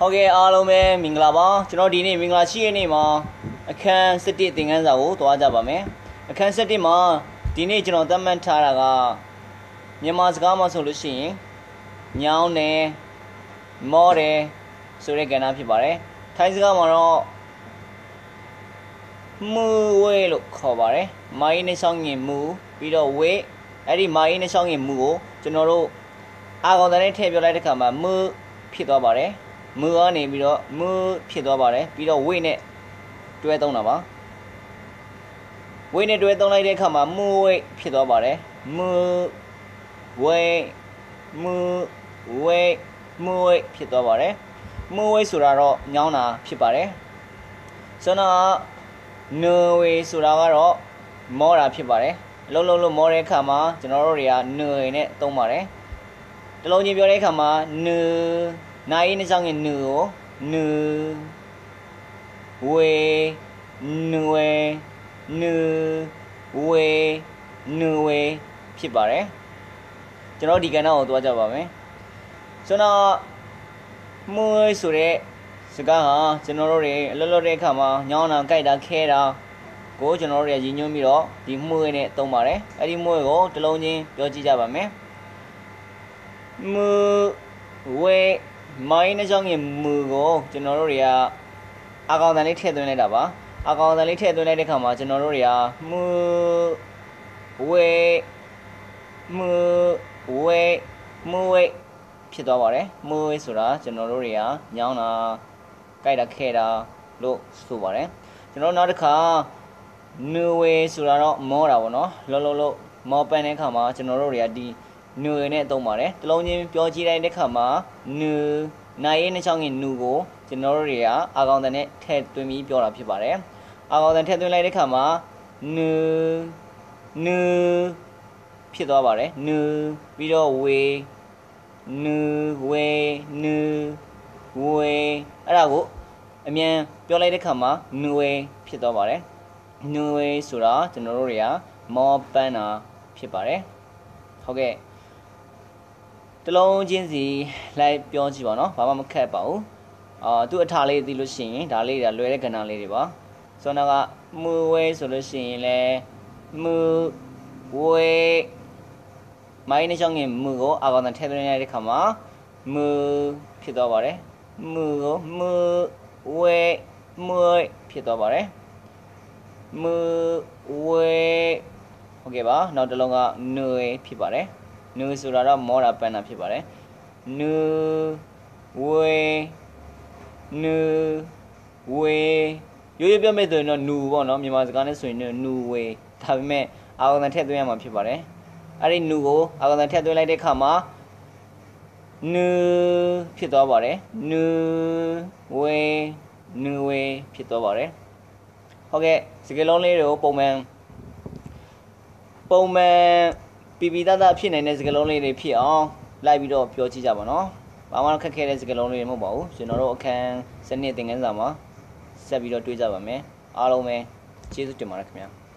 ဟုတ်ကဲ့အားလုံးပဲမင်္ဂလာပါကျွန်တော်ဒီနေ့မင်္ဂလာရှိတဲ့နေ့မှာအခန်း7သင်ခန်းစာကိုတွားကြပါမယ်အခန်း7မှာဒီနေ့ကျွန်တော်သတ်မှတ်ထားတာကမြန်မာစကားမှာဆိုလို့ရှိရင်ညောင်းတယ်မောတယ်ဆိုတဲ့ကဏ္ဍဖြစ်ပါတယ်ထိုင်းစကားမှာတော့မူဝဲလို့ခေါ်ပါတယ်မိုင်းနဲ့ဆောင်ရင်မူပြီးတော့ဝဲအဲ့ဒီမိုင်းနဲ့ဆောင်ရင်မူကိုကျွန်တော်တို့အာကောင်တဲ့ထည့်ပြောလိုက်တဲ့ခါမှာမူဖြစ်သွားပါတယ် မူကနေပြီးတော့မူဖြစ်သွားပါတယ်ပြီးတော့ဝိတ်နဲ့တွဲသုံးတာပါဝိတ်နဲ့တွဲသုံးလိုက်တဲ့အခါမှာမူဝိတ်ဖြစ်သွားပါတယ်မူဝိတ်မူဝိတ်မူဝိတ်ဖြစ်သွားပါတယ်မူဝိတ်ဆိုတာတော့ညောင်းတာဖြစ်ပါတယ်ဆိုတော့နော်ဝေဆိုတာကတော့မောတာဖြစ်ပါတယ်အလုံးလုံးလို့မောတဲ့အခါမှာကျွန်တော်တို့တွေကနော်နဲ့သုံးပါတယ်တလုံးချင်းပြောတဲ့အခါမှာနော် နိုင်နေဆောင်ရင်နူကိုနူဝေနူဝေနူဝေနူဝေဖြစ်ပါတယ်ကျွန်တော်ဒီကဏ္ဍကိုသွားကြပါမယ်ဆိုတော့မွေးဆိုတဲ့စကားဟာကျွန်တော်တို့တွေအလွတ်လွတ်တဲ့အခါမှာညောင်းတာကြိုက်တာခဲတာကိုကျွန်တော်တို့ရည်ညွှန်းပြီးတော့ဒီမွေးနဲ့သုံးပါတယ်အဲ့ဒီမွေးကိုတစ်လုံးချင်းပြောကြည့်ကြပါမယ်မွေးဝေ မိုင်းနဲ့ကြောင့်ရင်မူကိုကျွန်တော်တို့တွေကအကောင်တန်လေးထည့်သွင်းလိုက်တာပါအကောင်တန်လေးထည့်သွင်းလိုက်တဲ့ခါမှာကျွန်တော်တို့တွေကမူဝေမူဝေမူဝေဖြစ်သွားပါတယ်မူဝေဆိုတာကျွန်တော်တို့တွေကညောင်းတာကြိုက်တာခဲတာလို့ဆိုပါတယ်ကျွန်တော်နောက်တစ်ခါနူဝေဆိုတာတော့မောတာပေါ့နော်လောလောလောမောပန်တဲ့ခါမှာကျွန်တော်တို့တွေကဒီ နူနဲ့သုံးပါတယ်တလုံးချင်းပြောကြည့်လိုက်တဲ့ခါမှာနူနိုင်ရဲ့နှချောင်းရင်နူကိုကျွန်တော်တို့တွေကအာကောင်တန်နဲ့ထည့်သွင်းပြီးပြောတာဖြစ်ပါတယ်အာကောင်တန်ထည့်သွင်းလိုက်တဲ့ခါမှာနူနူဖြစ်သွားပါတယ်နူပြီးတော့ဝေနူဝေနူဝေအဲ့ဒါကိုအမြန်ပြောလိုက်တဲ့ခါမှာနူဝေဖြစ်သွားပါတယ်နူဝေဆိုတာကျွန်တော်တို့တွေကမောပန်းတာဖြစ်ပါတယ်ဟုတ်ကဲ့ တလုံးချင်းစီလိုက်ပြောကြည့်ပါနော်ဘာမှမခက်ပါဘူးအာသူ့အထာလေးသိလို့ရှိရင်ဒါလေးတွေလွယ်တဲ့ကဏ္ဍလေးတွေပါဆိုတော့ကမူဝဲဆိုလို့ရှိရင်လဲမူဝဲမိုင်းနဲ့ချောင်းငင်မူကိုအာကောင်တန်ထည့်သွင်းရတဲ့ခါမှာမူဖြစ်သွားပါတယ်မူကိုမူဝဲမွေဖြစ်သွားပါတယ်မူဝဲဟုတ်ကဲ့ပါနောက်တစ်လုံးကနွေဖြစ်ပါတယ် နူဆိုတာတော့မောတာပန်တာဖြစ်ပါတယ်နူဝေနူဝေရိုးရိုးပြောမယ်ဆိုရင်တော့နူပေါ့နော်မြန်မာစကားနဲ့ဆိုရင်နူဝေဒါပေမဲ့အာဂန်ထည့်သွင်းရမှာဖြစ်ပါတယ်အဲ့ဒီနူကိုအာဂန်ထည့်သွင်းလိုက်တဲ့အခါမှာနူဖြစ်သွားပါတယ်နူဝေနူဝေဖြစ်သွားပါတယ်ဟုတ်ကဲ့စကလုံးလေးတွေကိုပုံမှန်ပုံမှန် ပီပီတတဖြစ်နိုင်တဲ့စကားလုံးလေးတွေဖြစ်အောင်လိုက်ပြီးတော့ပြောကြည့်ကြပါနော်။ဘာမှခက်ခဲတဲ့စကားလုံးလေးတွေမဟုတ်ပါဘူး။ကျွန်တော်တို့အခန်းစနစ်သင်ခန်းစာမှာဆက်ပြီးတော့တွေးကြပါမယ်။အားလုံးပဲကျေးဇူးတင်ပါတယ်ခင်ဗျာ။